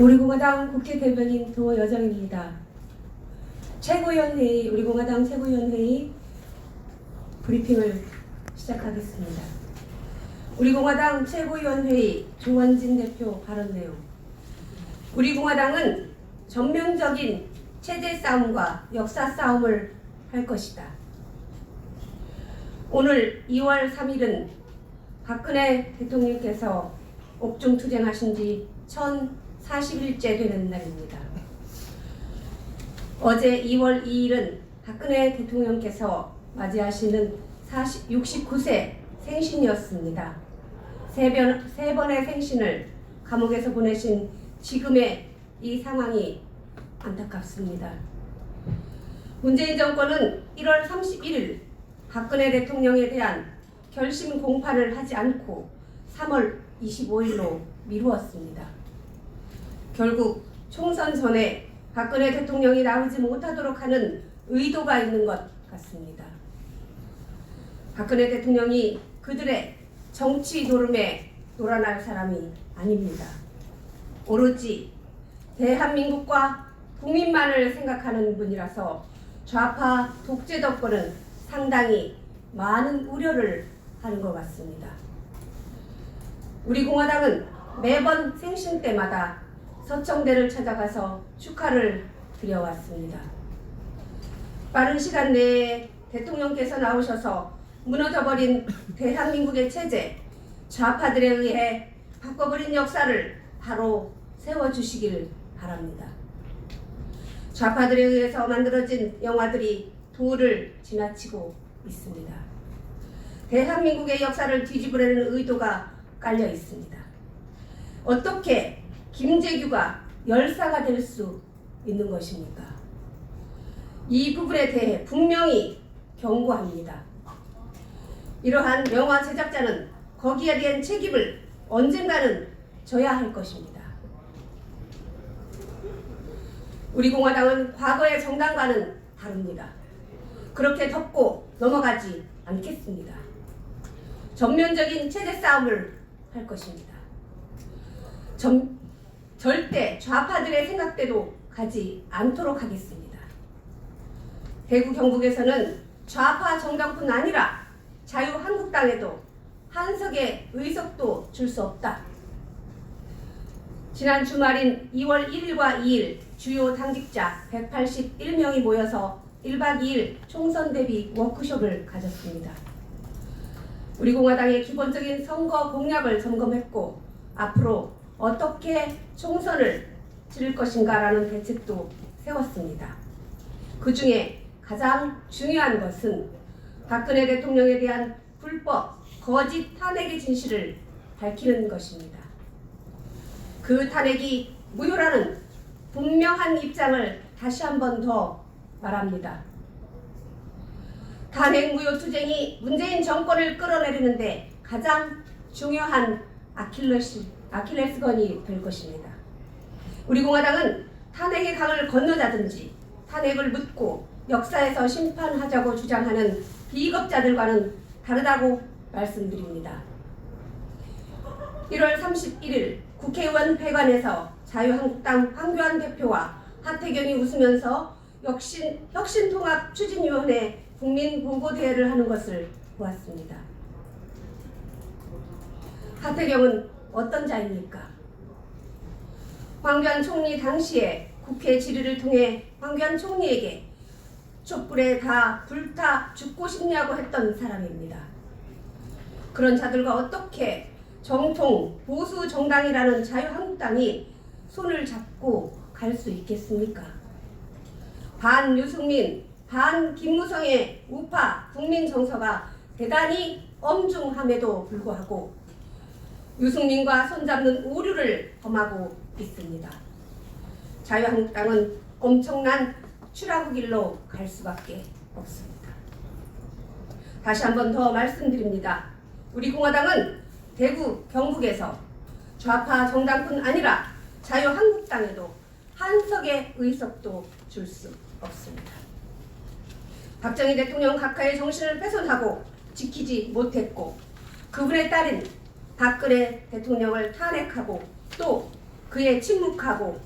우리 공화당 국회 대변인 도여정입니다. 최고위원회의 우리 공화당 최고위원회의 브리핑을 시작하겠습니다. 우리 공화당 최고위원회의 조원진 대표 발언 내용. 우리 공화당은 전면적인 체제 싸움과 역사 싸움을 할 것이다. 오늘 2월 3일은 박근혜 대통령께서 옥중 투쟁하신 지 1040일째 되는 날입니다. 어제 2월 2일은 박근혜 대통령께서 맞이하시는 40, 69세 생신이었습니다. 세, 번, 세 번의 생신을 감옥에서 보내신 지금의 이 상황이 안타깝습니다. 문재인 정권은 1월 31일 박근혜 대통령에 대한 결심 공판을 하지 않고 3월 25일로 미루었습니다. 결국 총선 전에 박근혜 대통령이 나오지 못하도록 하는 의도가 있는 것 같습니다. 박근혜 대통령이 그들의 정치 노름에 놀아날 사람이 아닙니다. 오로지 대한민국과 국민만을 생각하는 분이라서 좌파 독재 정권은 상당히 많은 우려를 하는 것 같습니다. 우리 공화당은 매번 생신 때마다 서청대를 찾아가서 축하를 드려왔습니다. 빠른 시간 내에 대통령께서 나오셔서 무너져버린 대한민국의 체제, 좌파들에 의해 바꿔버린 역사를 바로 세워주시길 바랍니다. 좌파들에 의해서 만들어진 영화들이 도를 지나치고 있습니다. 대한민국의 역사를 뒤집으려는 의도가 깔려 있습니다. 어떻게 김재규가 열사가 될 수 있는 것입니까? 이 부분에 대해 분명히 경고합니다. 이러한 영화 제작자는 거기에 대한 책임을 언젠가는 져야 할 것입니다. 우리 공화당은 과거의 정당과는 다릅니다. 그렇게 덮고 넘어가지 않겠습니다. 전면적인 체제 싸움을 할 것입니다. 전, 절대 좌파들의 생각대로 가지 않도록 하겠습니다. 대구 경북에서는 좌파 정당뿐 아니라 자유한국당에도 한석의 의석도 줄 수 없다. 지난 주말인 2월 1일과 2일 주요 당직자 181명이 모여서 1박 2일 총선 대비 워크숍을 가졌습니다. 우리 공화당의 기본적인 선거 공약을 점검했고 앞으로 어떻게 총선을 치를 것인가라는 대책도 세웠습니다. 그 중에 가장 중요한 것은 박근혜 대통령에 대한 불법 거짓 탄핵의 진실을 밝히는 것입니다. 그 탄핵이 무효라는 분명한 입장을 다시 한 번 더 말합니다. 탄핵 무효 투쟁이 문재인 정권을 끌어내리는데 가장 중요한 아킬레스, 아킬레스건이 될 것입니다. 우리 공화당은 탄핵의 강을 건너자든지 탄핵을 묻고 역사에서 심판하자고 주장하는 비겁자들과는 다르다고 말씀드립니다. 1월 31일 국회의원 회관에서 자유한국당 황교안 대표와 하태경이 웃으면서 혁신, 혁신통합 추진위원회 국민보고대회를 하는 것을 보았습니다. 하태경은 어떤 자입니까? 황교안 총리 당시에 국회 질의를 통해 황교안 총리에게 촛불에 다 불타 죽고 싶냐고 했던 사람입니다. 그런 자들과 어떻게 정통 보수 정당이라는 자유한국당이 손을 잡고 갈 수 있겠습니까? 반 유승민, 반 김무성의 우파 국민 정서가 대단히 엄중함에도 불구하고 유승민과 손잡는 오류를 범하고 있습니다. 자유한국당은 엄청난 추락의 길로 갈 수밖에 없습니다. 다시 한 번 더 말씀드립니다. 우리 공화당은 대구, 경북에서 좌파 정당뿐 아니라 자유한국당에도 한 석의 의석도 줄 수 없습니다. 박정희 대통령 각하의 정신을 훼손하고 지키지 못했고 그분의 딸인 박근혜 대통령을 탄핵하고 또 그에 침묵하고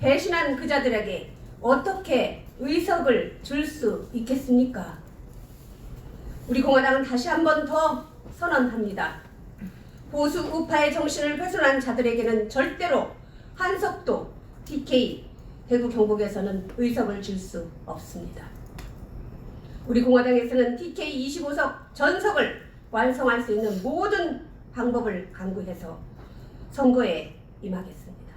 배신한 그자들에게 어떻게 의석을 줄 수 있겠습니까? 우리 공화당은 다시 한 번 더 선언합니다. 보수 우파의 정신을 훼손한 자들에게는 절대로 한석도 TK 대구 경북에서는 의석을 줄 수 없습니다. 우리 공화당에서는 TK 25석 전석을 완성할 수 있는 모든 방법을 강구해서 선거에 임하겠습니다.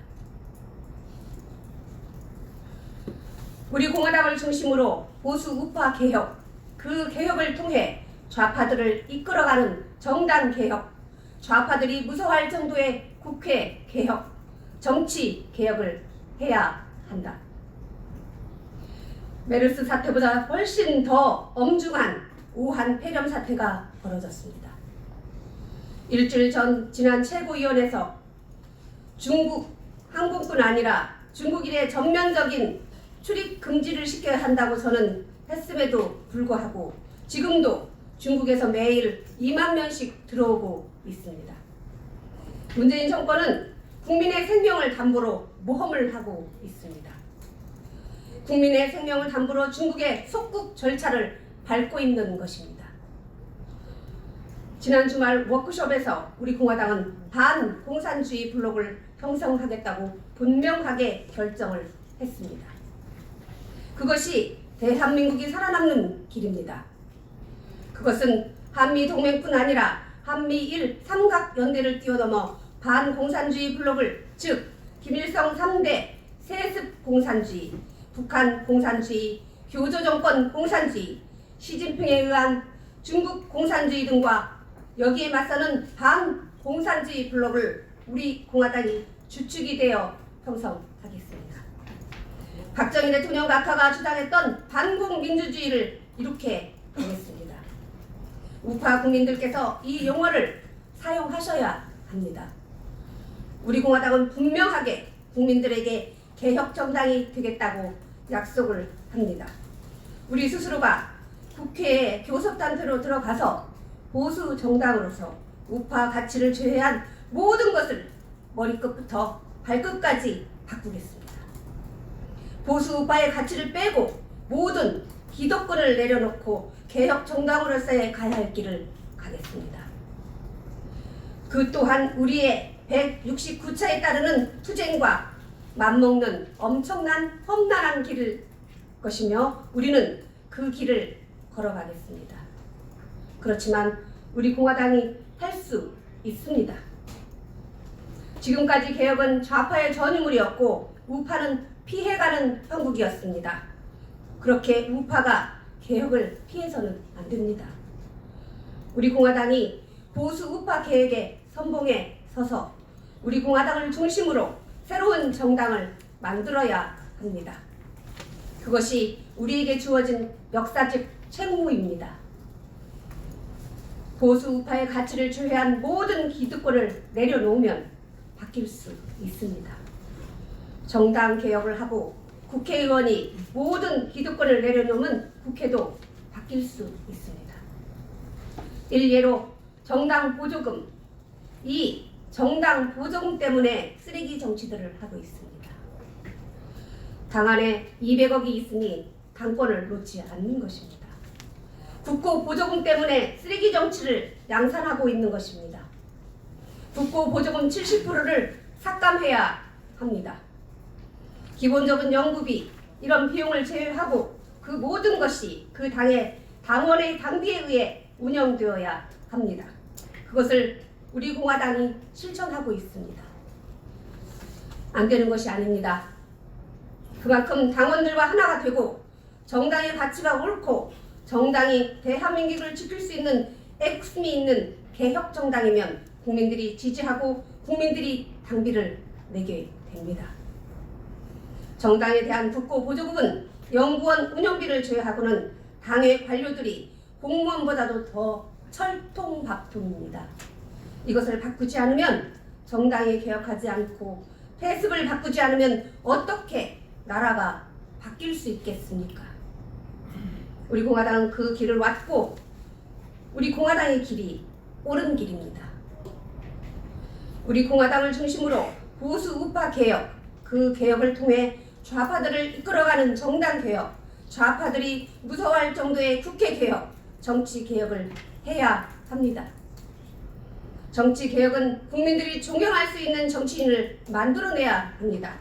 우리 공화당을 중심으로 보수 우파 개혁, 그 개혁을 통해 좌파들을 이끌어가는 정당 개혁, 좌파들이 무서워할 정도의 국회 개혁, 정치 개혁을 해야 한다. 메르스 사태보다 훨씬 더 엄중한 우한 폐렴 사태가 벌어졌습니다. 일주일 전 지난 최고위원회에서 중국 항공뿐 아니라 중국인의 전면적인 출입 금지를 시켜야 한다고서는 했음에도 불구하고 지금도 중국에서 매일 2만 명씩 들어오고 있습니다. 문재인 정권은 국민의 생명을 담보로 모험을 하고 있습니다. 국민의 생명을 담보로 중국의 속국 절차를 밟고 있는 것입니다. 지난 주말 워크숍에서 우리 공화당은 반공산주의 블록을 형성하겠다고 분명하게 결정을 했습니다. 그것이 대한민국이 살아남는 길입니다. 그것은 한미 동맹뿐 아니라 한미일 삼각 연대를 뛰어넘어 반공산주의 블록을 즉 김일성 3대 세습 공산주의, 북한 공산주의, 교조 정권 공산주의, 시진핑에 의한 중국 공산주의 등과 여기에 맞서는 반공산주의 블록을 우리 공화당이 주축이 되어 형성하겠습니다. 박정희 대통령 각하가 주장했던 반공민주주의를 이렇게 하겠습니다. 우파 국민들께서 이 용어를 사용하셔야 합니다. 우리 공화당은 분명하게 국민들에게 개혁 정당이 되겠다고 약속을 합니다. 우리 스스로가 국회에 교섭단체로 들어가서 보수 정당으로서 우파 가치를 제외한 모든 것을 머리끝부터 발끝까지 바꾸겠습니다. 보수 우파의 가치를 빼고 모든 기득권을 내려놓고 개혁 정당으로서의 가야 할 길을 가겠습니다. 그 또한 우리의 169차에 따르는 투쟁과 맞먹는 엄청난 험난한 길을 것이며 우리는 그 길을 걸어가겠습니다. 그렇지만 우리 공화당이 할 수 있습니다. 지금까지 개혁은 좌파의 전유물이었고 우파는 피해가는 형국이었습니다. 그렇게 우파가 개혁을 피해서는 안 됩니다. 우리 공화당이 보수 우파 개혁의 선봉에 서서 우리 공화당을 중심으로 새로운 정당을 만들어야 합니다. 그것이 우리에게 주어진 역사적 책무입니다. 보수 우파의 가치를 주회한 모든 기득권을 내려놓으면 바뀔 수 있습니다. 정당 개혁을 하고 국회의원이 모든 기득권을 내려놓으면 국회도 바뀔 수 있습니다. 일례로 정당 보조금, 이 정당 보조금 때문에 쓰레기 정치들을 하고 있습니다. 당 안에 200억이 있으니 당권을 놓지 않는 것입니다. 국고 보조금 때문에 쓰레기 정치를 양산하고 있는 것입니다. 국고 보조금 70%를 삭감해야 합니다. 기본적인 연구비 이런 비용을 제외하고 그 모든 것이 그 당의 당원의 당비에 의해 운영되어야 합니다. 그것을 우리 공화당이 실천하고 있습니다. 안 되는 것이 아닙니다. 그만큼 당원들과 하나가 되고 정당의 가치가 옳고 정당이 대한민국을 지킬 수 있는 애국심이 있는 개혁 정당이면 국민들이 지지하고 국민들이 당비를 내게 됩니다. 정당에 대한 국고 보조금은 연구원 운영비를 제외하고는 당의 관료들이 공무원보다도 더 철통박통입니다. 이것을 바꾸지 않으면 정당이 개혁하지 않고 패습을 바꾸지 않으면 어떻게 나라가 바뀔 수 있겠습니까? 우리 공화당은 그 길을 왔고 우리 공화당의 길이 옳은 길입니다. 우리 공화당을 중심으로 보수 우파 개혁, 그 개혁을 통해 좌파들을 이끌어가는 정당 개혁, 좌파들이 무서워할 정도의 국회 개혁, 정치 개혁을 해야 합니다. 정치 개혁은 국민들이 존경할 수 있는 정치인을 만들어내야 합니다.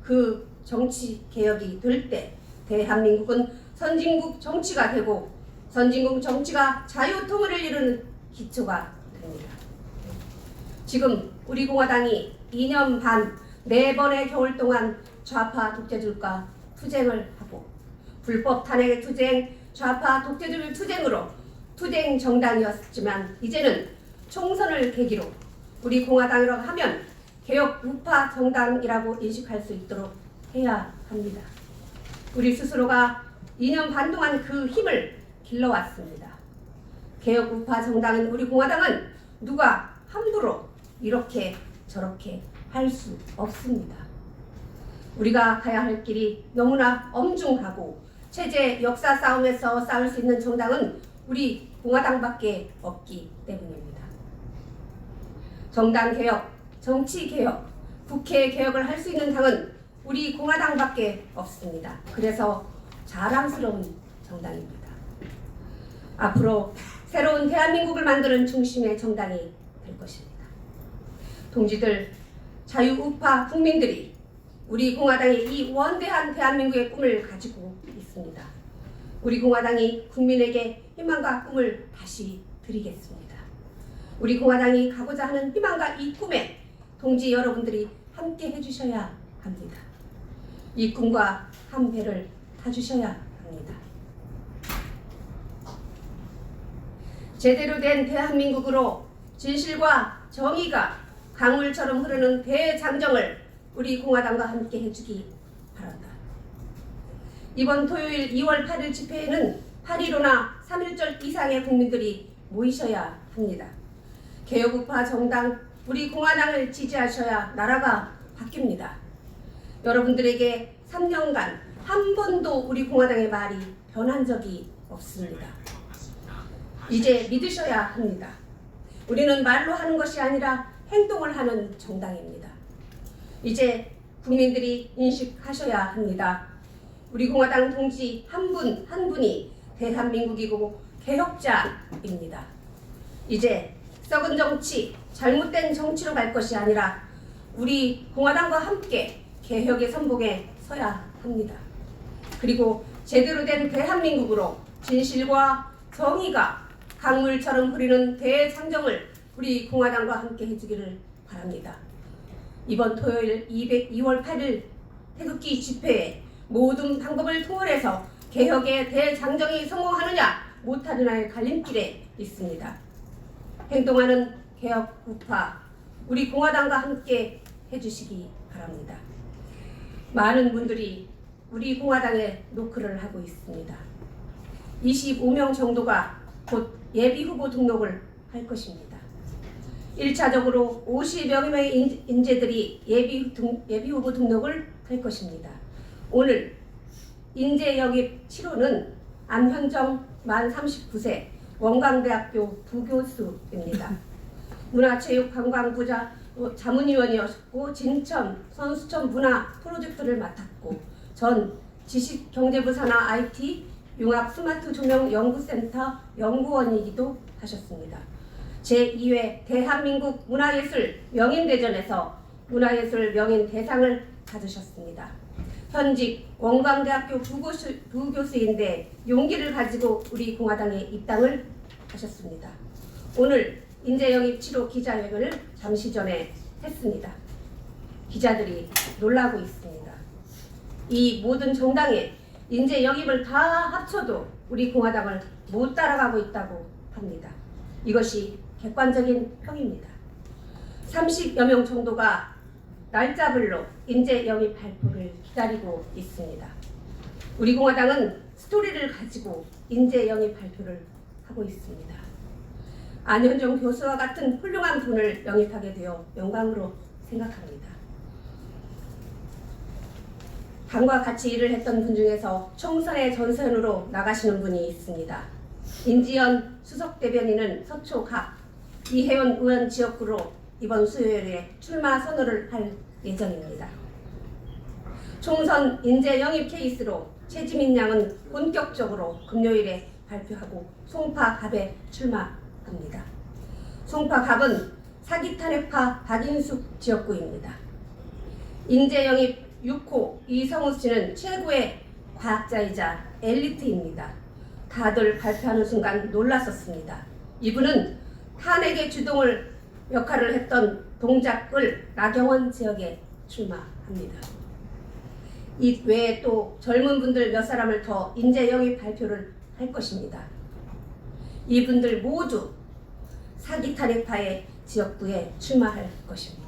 그 정치 개혁이 될 때 대한민국은 선진국 정치가 되고 선진국 정치가 자유 통일을 이루는 기초가 됩니다. 지금 우리 공화당이 2년 반네 번의 겨울 동안 좌파 독재들과 투쟁을 하고 불법 탄핵 투쟁, 좌파 독재들 투쟁으로 투쟁 정당이었지만 이제는 총선을 계기로 우리 공화당이라고 하면 개혁 우파 정당이라고 인식할 수 있도록 해야 합니다. 우리 스스로가 2년 반 동안 그 힘을 길러왔습니다. 개혁 우파 정당인 우리 공화당은 누가 함부로 이렇게 저렇게 할 수 없습니다. 우리가 가야 할 길이 너무나 엄중하고 체제 역사 싸움에서 싸울 수 있는 정당은 우리 공화당밖에 없기 때문입니다. 정당 개혁, 정치 개혁, 국회 개혁을 할 수 있는 당은 우리 공화당밖에 없습니다. 그래서 자랑스러운 정당입니다. 앞으로 새로운 대한민국을 만드는 중심의 정당이 될 것입니다. 동지들, 자유우파 국민들이 우리 공화당의 이 원대한 대한민국의 꿈을 가지고 있습니다. 우리 공화당이 국민에게 희망과 꿈을 다시 드리겠습니다. 우리 공화당이 가고자 하는 희망과 이 꿈에 동지 여러분들이 함께 해주셔야 합니다. 이 꿈과 한 배를 타주셔야 합니다. 제대로 된 대한민국으로 진실과 정의가 강물처럼 흐르는 대장정을 우리 공화당과 함께 해주기 바란다. 이번 토요일 2월 8일 집회에는 8.15나 3.1절 이상의 국민들이 모이셔야 합니다. 개혁우파 정당 우리 공화당을 지지하셔야 나라가 바뀝니다. 여러분들에게 3년간 한 번도 우리 공화당의 말이 변한 적이 없습니다. 이제 믿으셔야 합니다. 우리는 말로 하는 것이 아니라 행동을 하는 정당입니다. 이제 국민들이 인식하셔야 합니다. 우리 공화당 동지 한 분 한 분이 대한민국이고 개혁자입니다. 이제 썩은 정치, 잘못된 정치로 갈 것이 아니라 우리 공화당과 함께 개혁의 선봉에 서야 합니다. 그리고 제대로 된 대한민국으로 진실과 정의가 강물처럼 흐르는 대장정을 우리 공화당과 함께 해주기를 바랍니다. 이번 토요일 200, 2월 8일 태극기 집회에 모든 방법을 통일해서 개혁의 대장정이 성공하느냐 못하느냐의 갈림길에 있습니다. 행동하는 개혁 우파 우리 공화당과 함께 해주시기 바랍니다. 많은 분들이 우리 공화당에 노크를 하고 있습니다. 25명 정도가 곧 예비 후보 등록을 할 것입니다. 1차적으로 50명의 인재들이 예비, 등, 예비 후보 등록을 할 것입니다. 오늘 인재 영입 7호는 안현정 만 39세 원광대학교 부교수입니다. 문화체육관광부자 어, 자문위원이었고 진천 선수촌 문화 프로젝트를 맡았고 전 지식경제부 산하 IT 융합 스마트 조명 연구센터 연구원이기도 하셨습니다. 제2회 대한민국 문화예술 명인대전에서 문화예술 명인 대상을 받으셨습니다. 현직 원광대학교 부교수, 부교수인데 용기를 가지고 우리 공화당에 입당을 하셨습니다. 오늘 인재영입 7호 기자회견을 잠시 전에 했습니다. 기자들이 놀라고 있습니다. 이 모든 정당에 인재 영입을 다 합쳐도 우리 공화당을 못 따라가고 있다고 합니다. 이것이 객관적인 평입니다. 30여 명 정도가 날짜별로 인재 영입 발표를 기다리고 있습니다. 우리 공화당은 스토리를 가지고 인재 영입 발표를 하고 있습니다. 안현정 교수와 같은 훌륭한 분을 영입하게 되어 영광으로 생각합니다. 당과 같이 일을 했던 분 중에서 총선의 전선으로 나가시는 분이 있습니다. 인지연 수석 대변인은 서초 갑, 이혜원 의원 지역구로 이번 수요일에 출마 선언을 할 예정입니다. 총선 인재 영입 케이스로 최지민 양은 본격적으로 금요일에 발표하고 송파 갑에 출마합니다. 송파 갑은 사기 탄핵파 박인숙 지역구입니다. 인재 영입 6호 이성우 씨는 최고의 과학자이자 엘리트입니다. 다들 발표하는 순간 놀랐었습니다. 이분은 탄핵의 주동을 역할을 했던 동작을 나경원 지역에 출마합니다. 이 외에 또 젊은 분들 몇 사람을 더 인재 영입 발표를 할 것입니다. 이분들 모두 사기 탄핵파의 지역구에 출마할 것입니다.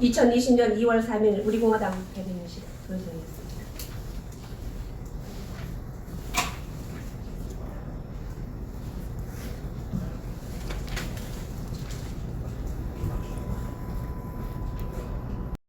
2020년 2월 3일 우리 공화당 대변인실 도의원입니다.